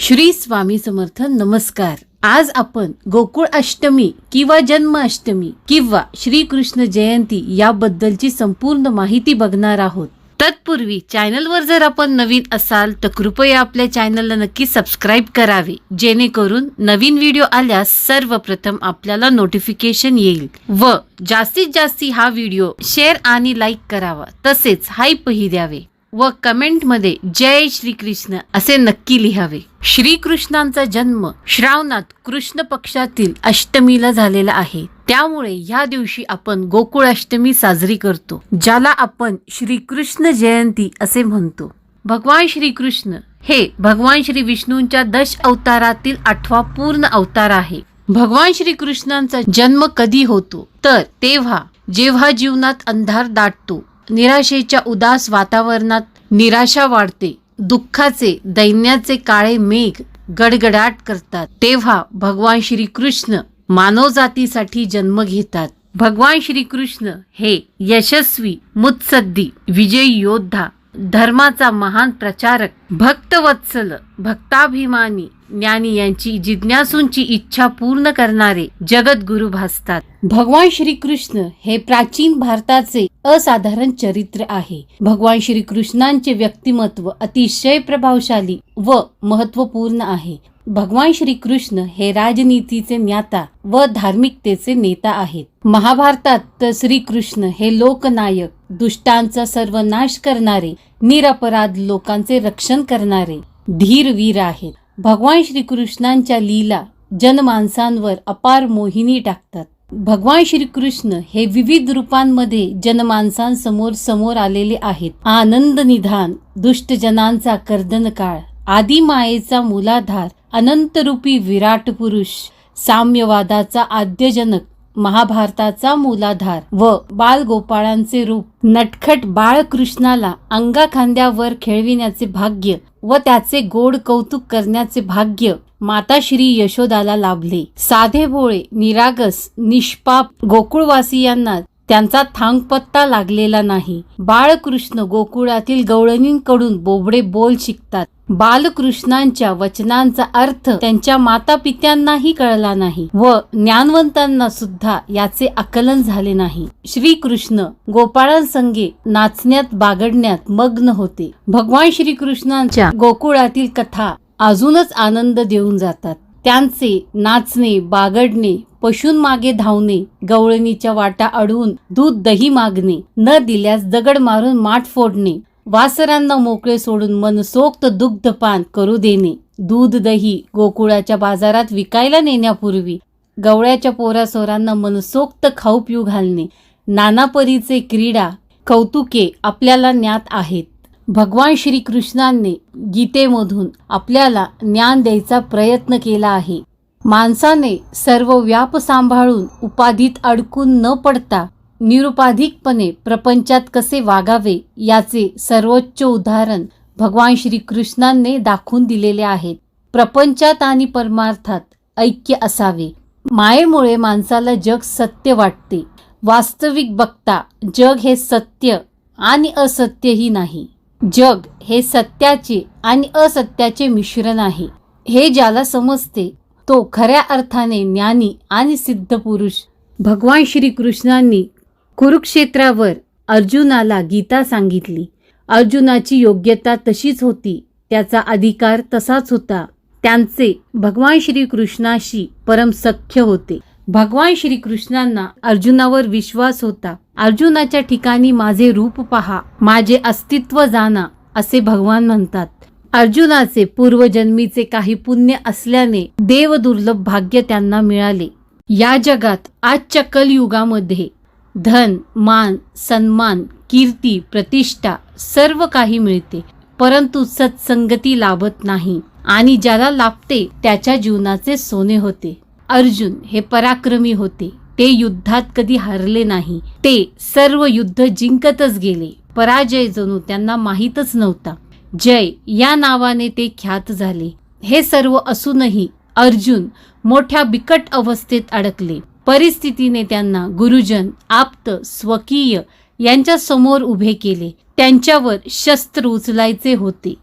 श्री स्वामी समर्थ नमस्कार. आज आपण गोकुळ अष्टमी किंवा जन्माष्टमी किंवा श्रीकृष्ण जयंती याबद्दलची संपूर्ण माहिती बघणार आहोत. तत्पूर्वी चॅनलवर जर आपण नवीन असाल तर कृपया आपल्या चॅनलला नक्की सबस्क्राईब करावे. जेणेकरून नवीन व्हिडिओ आल्यास सर्वप्रथम आपल्याला नोटिफिकेशन येईल. व जास्तीत जास्त हा व्हिडिओ शेअर आणि लाईक करावा. तसेच हाईपही द्यावे. व कमेंटमध्ये जय श्रीकृष्ण असे नक्की लिहावे. श्रीकृष्णांचा जन्म श्रावणात कृष्ण पक्षातील अष्टमीला झालेला आहे. त्यामुळे ह्या दिवशी आपण गोकुळ अष्टमी साजरी करतो ज्याला आपण श्रीकृष्ण जयंती असे म्हणतो. भगवान श्रीकृष्ण हे भगवान श्री विष्णूंच्या दश अवतारातील आठवा पूर्ण अवतार आहे. भगवान श्रीकृष्णांचा जन्म कधी होतो? तर तेव्हा जेव्हा जीवनात अंधार दाटतो निराशेच्या उदास वातावरणात निराशा वाढते. दुःखाचे दैन्याचे काळे मेघ गडगडाट करतात. तेव्हा भगवान श्रीकृष्ण मानवजातीसाठी जन्म घेतात. भगवान श्रीकृष्ण हे यशस्वी मुत्सद्दी विजयी योद्धा धर्माचा महान प्रचारक भक्तवत्सल भक्ताभिमानी ज्ञानी यांची जिज्ञासूंची इच्छा पूर्ण करणारे जगद्गुरु भासतात. भगवान श्रीकृष्ण हे प्राचीन भारताचे असाधारण चरित्र आहे. भगवान श्रीकृष्णांचे व्यक्तिमत्व अतिशय प्रभावशाली व महत्त्वपूर्ण आहे. भगवान श्रीकृष्ण हे राजनीतीचे ज्ञाता व धार्मिकतेचे नेता आहेत. महाभारतात तर श्रीकृष्ण हे लोकनायक दुष्टांचा सर्वनाश करणारे निरपराध लोकांचे रक्षण करणारे धीरवीर आहेत. भगवान श्रीकृष्णांच्या लीला जनमानसांवर अपार मोहिनी टाकतात. भगवान श्रीकृष्ण हे विविध रूपांमध्ये जनमानसांसमोर समोर आलेले आहेत. आनंद निधान दुष्टजनांचा कर्दन काळ आदी मायेचा मूलाधार अनंतरूपी विराट पुरुष साम्यवादाचा आद्यजनक महाभारताचा मूलाधार व बालगोपाळांचे रूप. नटखट बाळकृष्णाला अंगाखांद्यावर खेळविण्याचे भाग्य व त्याचे गोड कौतुक करण्याचे भाग्य माता श्री यशोदाला लाभले. साधे भोळे निरागस निष्पाप गोकुळवासियांना त्यांचा थांगपत्ता लागलेला नाही. बाळकृष्ण गोकुळातील गवळणींकडून बोबडे बोल शिकतात. बालकृष्णांच्या वचनांचा अर्थ त्यांच्या माता पित्यांनाही कळला नाही व ज्ञानवंतांना सुद्धा याचे आकलन झाले नाही. श्रीकृष्ण गोपाळांसंगे नाचण्यात बागडण्यात मग्न होते. भगवान श्रीकृष्णांच्या गोकुळातील कथा अजूनच आनंद देऊन जातात. त्यांचे नाचणे बागडणे पशूंमागे धावणे गवळणीच्या वाटा अडवून दूध दही मागणे न दिल्यास दगड मारून माठ फोडणे वासरांना मोकळे सोडून मनसोक्त दुग्धपान करू देणे दूध दही गोकुळाच्या बाजारात विकायला नेण्यापूर्वी गवळ्याच्या पोरासोरांना मनसोक्त खाऊ पिऊ घालणे नानापरीचे क्रीडा कौतुके आपल्याला ज्ञात आहेत. भगवान श्रीकृष्णांनी गीतेमधून आपल्याला ज्ञान द्यायचा प्रयत्न केला आहे. माणसाने सर्व व्याप सांभाळून उपाधीत अडकून न पडता निरुपाधिकपणे प्रपंचात कसे वागावे याचे सर्वोच्च उदाहरण भगवान श्रीकृष्णांनी दाखवून दिलेले आहेत प्रपंचात आणि परमार्थात ऐक्य असावे. मायेमुळे माणसाला जग सत्य वाटते. वास्तविक बघता जग हे सत्य आणि असत्यही नाही. जग हे सत्याचे आणि असत्याचे मिश्रण आहे. हे ज्याला समजते तो खऱ्या अर्थाने ज्ञानी आणि सिद्ध पुरुष. भगवान श्रीकृष्णांनी कुरुक्षेत्रावर अर्जुनाला गीता सांगितली. अर्जुनाची योग्यता तशीच होती त्याचा अधिकार तसाच होता. त्यांचे भगवान श्रीकृष्णाशी परम सख्य होते. भगवान श्रीकृष्णांना अर्जुनावर विश्वास होता. अर्जुनाच्या ठिकाणी माझे रूप पहा माझे अस्तित्व जाणा असे भगवान म्हणतात. अर्जुनाचे पूर्वजन्मीचे काही पुण्य असल्याने देवदुर्लभ भाग्य त्यांना मिळाले. या जगात आजच्या कलयुगामध्ये धन मान सन्मान कीर्ती प्रतिष्ठा सर्व काही मिळते. परंतु सत्संगती लाभत नाही आणि ज्याला लाभते त्याच्या जीवनाचे सोने होते. अर्जुन हे पराक्रमी होते. ते युद्धात कधी हरले नाही. ते सर्व युद्ध जिंकतच गेले. पराजय जणू त्यांना माहीतच नव्हता. जय या नावाने ते ख्यात झाले. हे सर्व असूनही अर्जुन मोठ्या बिकट अवस्थेत अडकले. परिस्थितीने त्यांना गुरुजन आप्त स्वकीय यांच्या समोर उभे केले. त्यांच्यावर शस्त्र उचलायचे होते.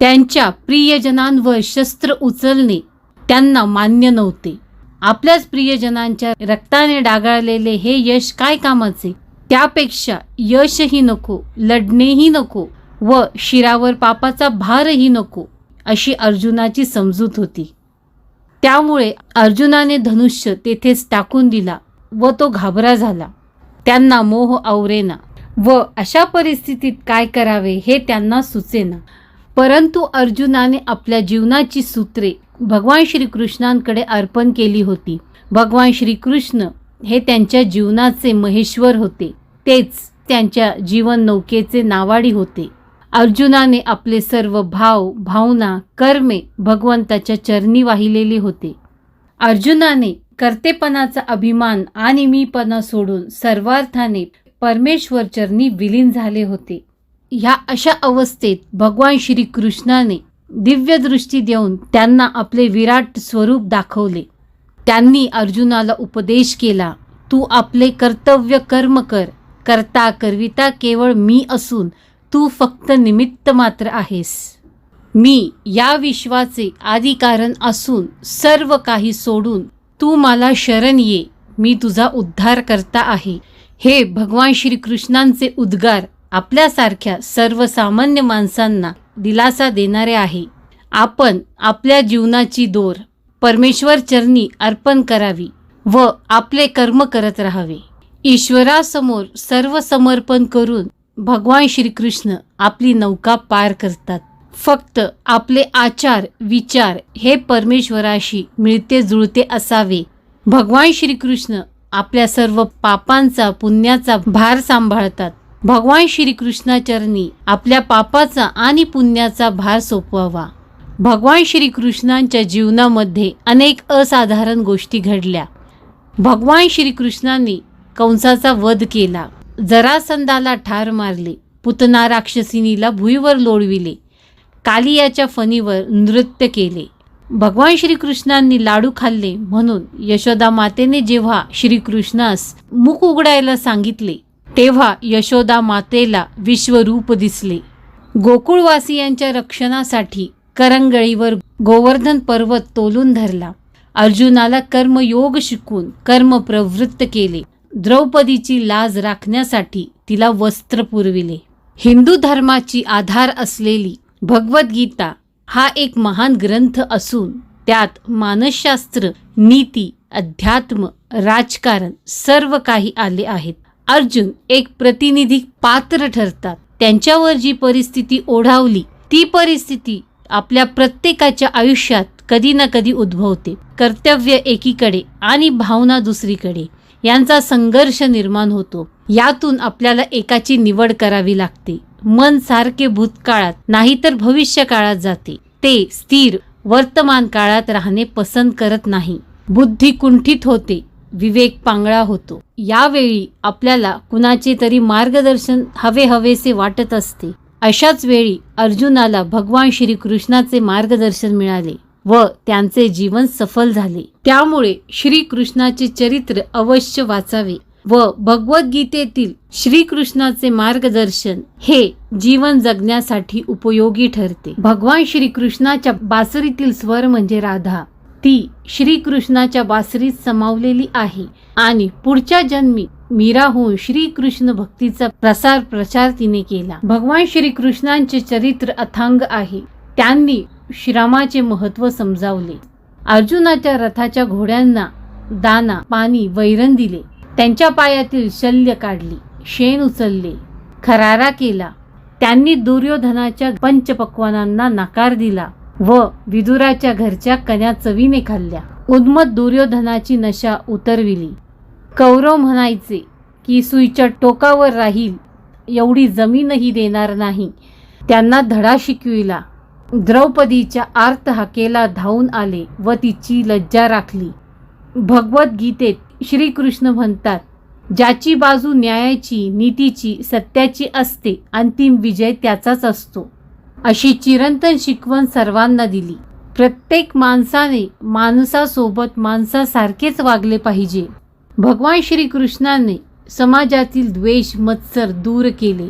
त्यांच्या प्रियजनांवर शस्त्र उचलणे त्यांना मान्य नव्हते. आपल्याच प्रियजनांच्या रक्ताने डागाळलेले हे यश काय कामाचे? त्यापेक्षा यशही नको लढणेही नको व शिरावर पापाचा भारही नको अशी अर्जुनाची समजूत होती. त्यामुळे अर्जुनाने धनुष्य तेथेच टाकून दिला व तो घाबरा झाला. त्यांना मोह आवरेना. व अशा परिस्थितीत काय करावे हे त्यांना सुचेना. परंतु अर्जुनाने आपल्या जीवनाची सूत्रे भगवान श्रीकृष्णांकडे अर्पण केली होती. भगवान श्रीकृष्ण हे त्यांच्या जीवनाचे महेश्वर होते. तेच त्यांच्या जीवन नौकेचे नावाडी होते. अर्जुनाने आपले सर्व भाव भावना कर्मे भगवंताच्या चरणी वाहिलेली होते. अर्जुनाने कर्तेपणाचा अभिमान आणि मीपणा सोडून सर्वार्थाने परमेश्वर चरणी विलीन झाले होते. ह्या अशा अवस्थेत भगवान श्रीकृष्णाने दिव्यदृष्टी देऊन त्यांना आपले विराट स्वरूप दाखवले. त्यांनी अर्जुनाला उपदेश केला तू आपले कर्तव्य कर्म कर. करता करविता केवळ मी असून तू फक्त निमित्त मात्र आहेस. मी या विश्वाचे आदी कारण असून सर्व काही सोडून तू मला शरण ये. मी तुझा उद्धार करता आहे. हे भगवान श्रीकृष्णांचे उद्गार आपल्यासारख्या सर्वसामान्य माणसांना दिलासा देणारे आहे. आपण आपल्या जीवनाची दोर परमेश्वर चरणी अर्पण करावी व आपले कर्म करत राहावे. ईश्वरासमोर सर्व समर्पण करून भगवान श्रीकृष्ण आपली नौका पार करतात. फक्त आपले आचार विचार हे परमेश्वराशी मिळते जुळते असावे. भगवान श्रीकृष्ण आपल्या सर्व पापांचा पुण्याचा भार सांभाळतात. भगवान श्रीकृष्णाचरणी आपल्या पापाचा आणि पुण्याचा भार सोपवावा. भगवान श्रीकृष्णांच्या जीवनामध्ये अनेक असाधारण गोष्टी घडल्या. भगवान श्रीकृष्णांनी कंसाचा वध केला. जरासंधाला ठार मारले. पुतना राक्षसिनीला भुईवर लोळविले. कालियाच्या फणीवर नृत्य केले. भगवान श्रीकृष्णांनी लाडू खाल्ले म्हणून यशोदा मातेने जेव्हा श्रीकृष्णास मुख उघडायला सांगितले तेव्हा यशोदा मातेला विश्वरूप दिसले. गोकुळवासियांच्या रक्षणासाठी करंगळीवर गोवर्धन पर्वत तोलून धरला. अर्जुनाला कर्मयोग शिकून कर्म प्रवृत्त केले. द्रौपदीची लाज राखण्यासाठी तिला वस्त्र पुरविले. हिंदू धर्माची आधार असलेली भगवद्गीता हा एक महान ग्रंथ असून त्यात मानसशास्त्र नीती अध्यात्म राजकारण सर्व काही आले आहेत. अर्जुन एक प्रतिनिधी पात्र ठरतात. त्यांच्यावर जी परिस्थिती ओढावली ती परिस्थिती आपल्या प्रत्येकाच्या आयुष्यात कधी ना कधी उद्भवते. कर्तव्य एकीकडे आणि भावना दुसरीकडे. यांचा संघर्ष निर्माण होतो. यातून आपल्याला एकाची निवड करावी लागते. मन सारखे भूतकाळात नाहीतर भविष्य काळात जाते. ते स्थिर वर्तमान काळात राहणे पसंत करत नाही. बुद्धी कुंठित होते. विवेक पांगळा होतो. यावेळी आपल्याला कुणाचे तरी मार्गदर्शन हवे हवेसे वाटत असते. अशाच वेळी अर्जुनाला भगवान श्रीकृष्णाचे मार्गदर्शन मिळाले. व त्यांचे जीवन सफल झाले. त्यामुळे श्रीकृष्णाचे चरित्र अवश्य वाचावे व भगवद्गीतेतील श्रीकृष्णाचे मार्गदर्शन हे जीवन जगण्यासाठी उपयोगी ठरते. भगवान श्रीकृष्णाच्या बासरीतील स्वर म्हणजे राधा. ती श्रीकृष्णाच्या बासरीत समावलेली आहे आणि पुढच्या जन्मी मीरा होऊन श्रीकृष्ण भक्तीचा प्रसार प्रचार तिने केला. भगवान श्रीकृष्णांचे चरित्र अथांग आहे. त्यांनी श्रमाचे महत्त्व समजावले. अर्जुनाच्या रथाच्या घोड्यांना दाना पाणी वैरण दिले. त्यांच्या पायातील शल्य काढली. शेण उचलले. खरारा केला. त्यांनी दुर्योधनाच्या पंचपक्वानांना नकार दिला व विदुराच्या घरच्या कन्या चवीने खाल्ल्या. उन्मत दुर्योधनाची नशा उतरविली. कौरव म्हणायचे की सुईच्या टोकावर राहील. एवढी जमीनही देणार नाही. त्यांना धडा शिकविला. द्रौपदीच्या आर्तहाकेला धावून आले व तिची लज्जा राखली. भगवद्गीतेत श्रीकृष्ण म्हणतात ज्याची बाजू न्यायाची नीतीची सत्याची असते अंतिम विजय त्याचाच असतो. अशी चिरंतन शिकवण सर्वांना दिली. प्रत्येक माणसाने माणसासोबत माणसासारखेच वागले पाहिजे. भगवान श्रीकृष्णाने समाजातील द्वेष मत्सर दूर केले.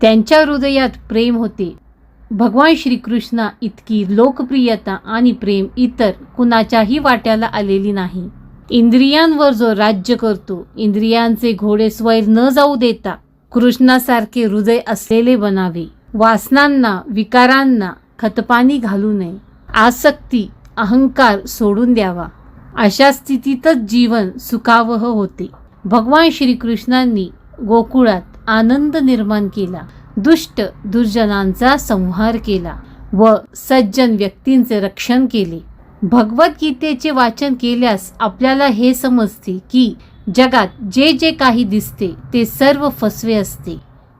त्यांच्या हृदयात प्रेम होते. भगवान श्रीकृष्णा इतकी लोकप्रियता आणि प्रेम इतर कुणाच्याही वाट्याला आलेली नाही. इंद्रियांवर जो राज्य करतो इंद्रियांचे घोडे स्वैर न जाऊ देता कृष्णासारखे हृदय असलेले बनावे. वासनांना विकारांना खतपाणी घालू नये. आसक्ती अहंकार सोडून द्यावा. अशा स्थितीतच जीवन सुखावह होते. भगवान श्रीकृष्णांनी गोकुळात आनंद निर्माण केला. दुष्ट दुर्जनांचा संहार केला व सज्जन व्यक्तींचे रक्षण केले. भगवद्गीतेचे वाचन केल्यास आपल्याला हे समजते की जगात जे जे काही दिसते ते सर्व फसवे असते.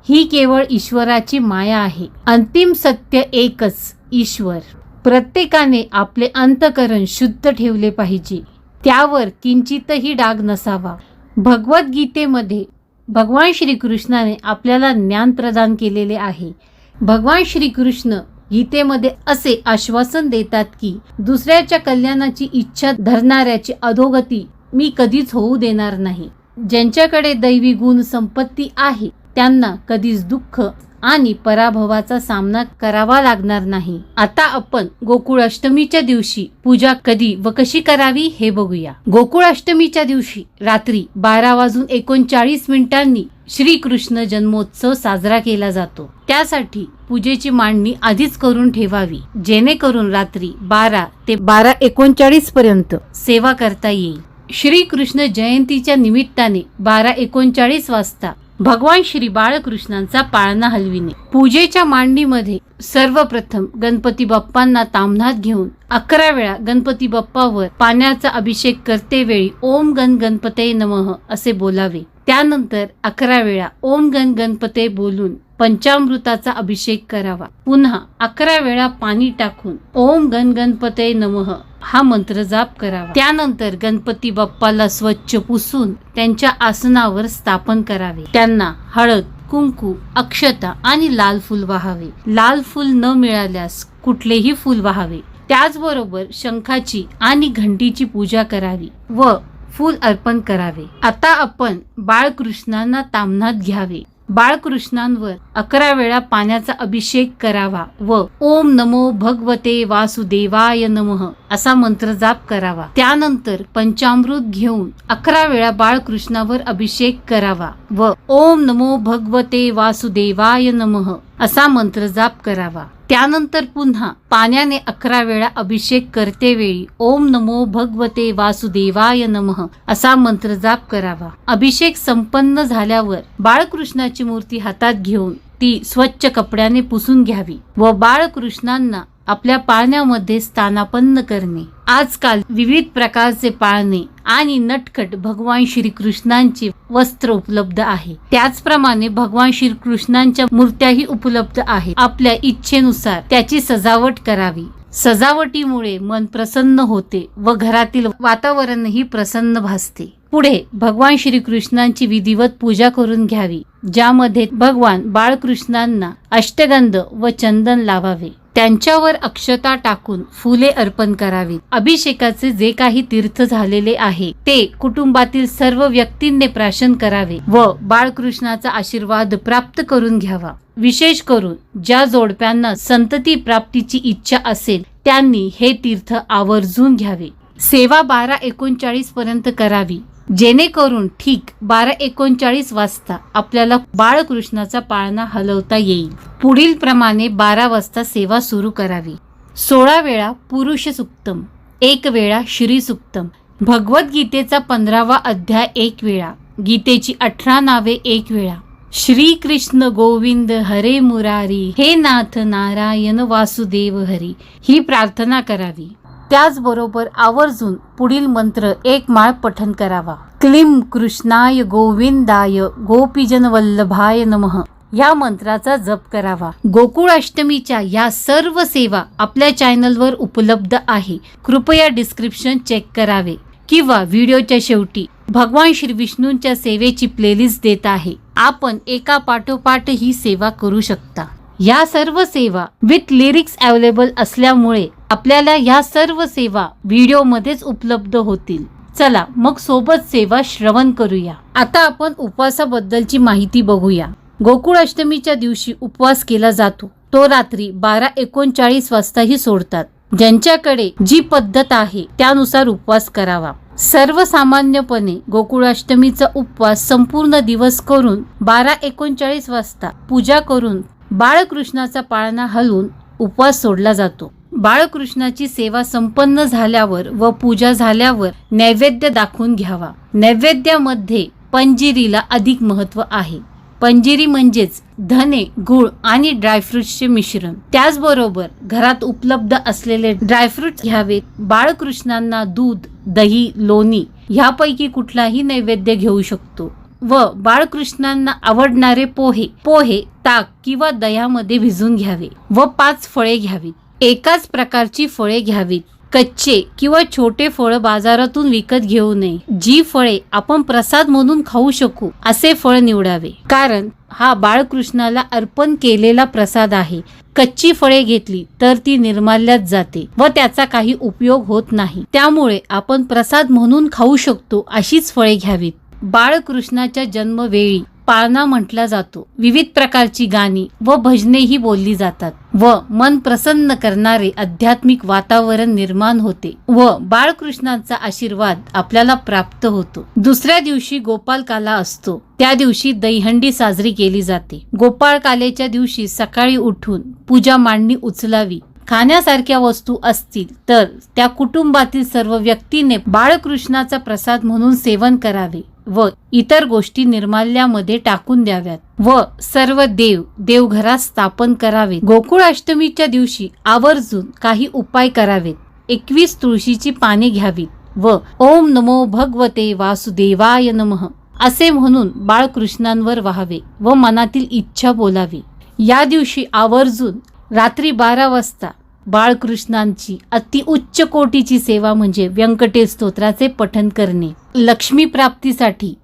ही केवळ ईश्वराची माया आहे. अंतिम सत्य एकच ईश्वर. प्रत्येकाने आपले अंतकरण शुद्ध ठेवले पाहिजे. त्यावर किंचितही डाग नसावा. भगवद्गीतेमध्ये भगवान श्रीकृष्णाने आपल्याला ज्ञान प्रदान केलेले आहे. भगवान श्रीकृष्ण गीतेमध्ये असे आश्वासन देतात की दुसऱ्याच्या कल्याणाची इच्छा धरणाऱ्याची अधोगती मी कधीच होऊ देणार नाही. ज्यांच्याकडे दैवी गुण संपत्ती आहे त्यांना कधीच दुःख आणि पराभवाचा सामना करावा लागणार नाही. आता आपण गोकुळ अष्टमीच्या दिवशी पूजा कधी व कशी करावी हे बघूया. गोकुळ अष्टमीच्या दिवशी रात्री बारा वाजून एकोणचाळीस मिनिटांनी श्रीकृष्ण जन्मोत्सव साजरा केला जातो. त्यासाठी पूजेची मांडणी आधीच करून ठेवावी. जेणेकरून रात्री बारा ते बारा एकोणचाळीस पर्यंत सेवा करता येईल. श्रीकृष्ण जयंतीच्या निमित्ताने बारा एकोणचाळीस वाजता भगवान श्री बाळकृष्णांचा पाळणा हलविणे. पूजेच्या मांडणीमध्ये सर्वप्रथम गणपती बाप्पांना तामनात घेऊन अकरा वेळा गणपती बाप्पावर पाण्याचा अभिषेक करते वेळी ओम गण गणपते नमः असे बोलावे. त्यानंतर अकरा वेळा ओम गण गणपते बोलून पंचामृताचा अभिषेक करावा. पुन्हा अकरा वेळा पाणी टाकून ओम गण गणपते नमः हा मंत्र जाप करावा. त्यानंतर गणपती बाप्पाला स्वच्छ पुसून त्यांच्या आसनावर स्थापन करावे. त्यांना हळद कुंकू अक्षता आणि लाल फुल वाहावे. लाल फुल न मिळाल्यास कुठलेही फुल वाहावे. त्याचबरोबर शंखाची आणि घंटीची पूजा करावी व फूल अर्पण करावे. आता आपण बाळकृष्णांना तामनात घ्यावे. बाळकृष्णांवर अकरा वेळा पाण्याचा अभिषेक करावा व ओम नमो भगवते वासुदेवाय नमः असा मंत्र जाप करावा. त्यानंतर पंचामृत घेऊन अकरा वेळा बाळकृष्णावर अभिषेक करावा व ओम नमो भगवते वासुदेवाय नमः असा मंत्र जाप करावा. त्यानंतर पुन्हा पाण्याने अकरा वेळा अभिषेक करते वेळी ओम नमो भगवते वासुदेवाय नमः असा मंत्र जाप करावा. अभिषेक संपन्न झाल्यावर बाळकृष्णाची मूर्ती हातात घेऊन ती स्वच्छ कपड्याने पुसून घ्यावी व बाळकृष्णांना आपल्या पाळण्यामध्ये स्थानापन्न करणे. आजकाल विविध प्रकारचे पाळणे आणि नटखट भगवान श्रीकृष्णांचे वस्त्र उपलब्ध आहे. त्याचप्रमाणे भगवान श्रीकृष्णांच्या मूर्त्याही उपलब्ध आहेत. आपल्या इच्छेनुसार त्याची सजावट करावी. सजावटीमुळे मन प्रसन्न होते व घरातील वातावरणही प्रसन्न भासते. पुढे भगवान श्रीकृष्णांची विधिवत पूजा करून घ्यावी ज्यामध्ये भगवान बाळकृष्णांना अष्टगंध व चंदन लावावे. त्यांच्यावर अक्षता टाकून फुले अर्पण करावीत. अभिषेकाचे जे काही तीर्थ झालेले आहे ते कुटुंबातील सर्व व्यक्तींनी प्राशन करावे व बाळकृष्णाचा आशीर्वाद प्राप्त करून घ्यावा. विशेष करून ज्या जोडप्यांना संतती प्राप्तीची इच्छा असेल त्यांनी हे तीर्थ आवर्जून घ्यावे. सेवा बारा एकोणचाळीस पर्यंत करावी. जेणेकरून ठीक बारा एकोणचाळीस वाजता आपल्याला बाळकृष्णाचा पाळणा हलवता येईल. पुढील प्रमाणे बारा वाजता सेवा सुरू करावी. सोळा वेळा पुरुष सुक्तम एक वेळा श्री सुक्तम. भगवद्गीतेचा पंधरावा अध्याय एक वेळा गीतेची अठरा नावे एक वेळा. श्री कृष्ण गोविंद हरे मुरारी हे नाथ नारायण वासुदेव हरी ही प्रार्थना करावी. त्याचबरोबर आवर्जून पुढील मंत्र एक माळ पठन करावा. क्लीम कृष्णाय गोविंदाय गोपीजन वल्लभाय नमः. या मंत्राचा जप करावा. गोकुळ अष्टमीच्या या सर्व सेवा आपल्या चॅनलवर उपलब्ध आहे. कृपया डिस्क्रिप्शन चेक करावे किंवा व्हिडिओच्या शेवटी भगवान श्री विष्णूंच्या सेवेची प्लेलिस्ट देत आहे. आपण एका पाठोपाठ ही सेवा करू शकता. या सर्व सेवा विथ लिरिक्स अवेलेबल असल्यामुळे आपल्याला ह्या सर्व सेवा व्हिडिओमध्येच उपलब्ध होतील. चला मग सोबत सेवा श्रवण करूया. आता आपण उपवासाबद्दलची माहिती बघूया. गोकुळ अष्टमीच्या दिवशी उपवास केला जातो. तो रात्री बारा एकोणचाळीस वाजताही सोडतात. ज्यांच्याकडे जी पद्धत आहे त्यानुसार उपवास करावा. सर्वसामान्यपणे गोकुळाष्टमीचा उपवास संपूर्ण दिवस करून बारा एकोणचाळीस वाजता पूजा करून बाळकृष्णाचा पाळणा हलवून उपवास सोडला जातो. बाळकृष्णाची सेवा संपन्न झाल्यावर व पूजा झाल्यावर नैवेद्य दाखवून घ्यावा. नैवेद्यामध्ये पंजिरीला अधिक महत्त्व आहे. पंजिरी म्हणजेच धने गुळ आणि ड्रायफ्रुट्सचे मिश्रण. त्याचबरोबर घरात उपलब्ध असलेले ड्रायफ्रुट्स घ्यावेत. बाळकृष्णांना दूध दही लोणी ह्यापैकी कुठलाही नैवेद्य घेऊ शकतो व बाळकृष्णांना आवडणारे पोहे पोहे ताक किंवा दह्यामध्ये भिजून घ्यावे व पाच फळे घ्यावीत. एकाच प्रकारची फळे घ्यावीत. कच्चे किंवा छोटे फळ बाजारातून विकत घेऊ नये. जी फळे आपण प्रसाद म्हणून खाऊ शकू असे फळ निवडावे. कारण हा बाळकृष्णाला अर्पण केलेला प्रसाद आहे. कच्ची फळे घेतली तर ती निर्माल्यात जाते व त्याचा काही उपयोग होत नाही. त्यामुळे आपण प्रसाद म्हणून खाऊ शकतो अशीच फळे घ्यावीत. बाळकृष्णाच्या जन्मवेळी पाळणा म्हटला जातो. विविध प्रकारची गाणी व भजनेही बोलली जातात व मन प्रसन्न करणारे आध्यात्मिक वातावरण निर्माण होते व बाळकृष्णांचा आशीर्वाद आपल्याला प्राप्त होतो. दुसऱ्या दिवशी गोपालकाला असतो. त्या दिवशी दहीहंडी साजरी केली जाते. गोपाळकालेच्या दिवशी सकाळी उठून पूजा मांडणी उचलावी. खाण्यासारख्या वस्तू असतील तर त्या कुटुंबातील सर्व व्यक्तीने बाळकृष्णाचा प्रसाद म्हणून सेवन करावे. व इतर गोष्टी निर्माल्यामध्ये टाकून द्याव्यात. व सर्व देव देवघरात स्थापन करावे गोकुळ अष्टमीच्या दिवशी आवर्जून काही उपाय करावेत. एकवीस तुळशीची पाने घ्यावीत व ओम नमो भगवते वासुदेवाय नमः असे म्हणून बाळकृष्णांवर व्हावे व मनातील इच्छा बोलावी. या दिवशी आवर्जून रात्री बारा वाजता बाळकृष्णांची अति उच्च कोटीची सेवा म्हणजे व्यंकटेश स्तोत्राचे पठन करणे. लक्ष्मी प्राप्तीसाठी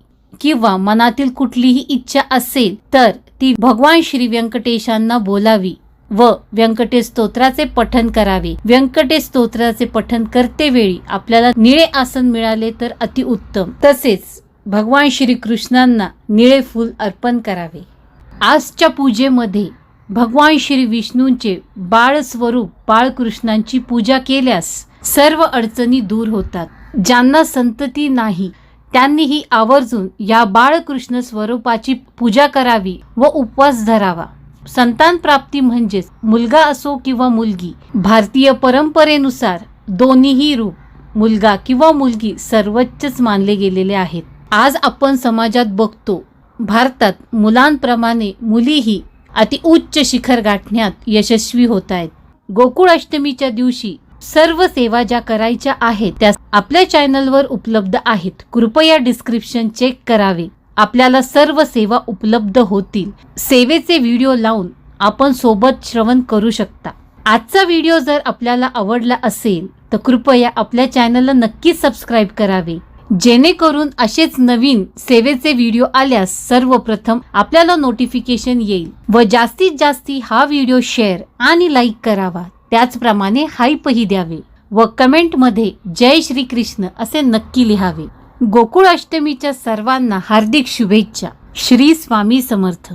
किंवा मनातील कुठलीही इच्छा असेल तर ती भगवान श्री व्यंकटेशांना बोलावी व व्यंकटेश स्तोत्राचे पठन करावे. व्यंकटेश स्तोत्राचे पठन करतेवेळी आपल्याला निळे आसन मिळाले तर अतिउत्तम तसेच भगवान श्री कृष्णांना निळे फूल अर्पण करावे. आजच्या पूजेमध्ये भगवान श्री विष्णूंचे बाळस्वरूप बाळकृष्णांची पूजा केल्यास सर्व अडचणी दूर होतात. ज्यांना संतती नाही त्यांनीही आवर्जून या बाळकृष्ण स्वरूपाची पूजा करावी व उपवास धरावा. संतान प्राप्ती म्हणजेच मुलगा असो किंवा मुलगी भारतीय परंपरेनुसार दोन्हीही रूप मुलगा किंवा मुलगी सर्वोच्चच मानले गेलेले आहेत. आज आपण समाजात बघतो भारतात मुलांप्रमाणे मुलीही अति उच्च शिखर गाठण्यात यशस्वी होत आहेत गोकुळ अष्टमीच्या दिवशी सर्व सेवा ज्या करायच्या आहेत त्या आपल्या चॅनलवर उपलब्ध आहेत. कृपया डिस्क्रिप्शन चेक करावे. आपल्याला सर्व सेवा उपलब्ध होतील. सेवेचे व्हिडिओ लावून आपण सोबत श्रवण करू शकता. आजचा व्हिडिओ जर आपल्याला आवडला असेल तर कृपया आपल्या चॅनलला नक्कीच सबस्क्राईब करावे. जेणेकरून असेच नवीन सेवेचे व्हिडिओ आल्यास सर्वप्रथम आपल्याला नोटिफिकेशन येईल व जास्तीत जास्ती हा व्हिडिओ शेअर आणि लाईक करावा. त्याचप्रमाणे हाईपही द्यावे व कमेंटमध्ये जय श्री कृष्ण असे नक्की लिहावे. गोकुळ अष्टमीच्या सर्वांना हार्दिक शुभेच्छा. श्री स्वामी समर्थ.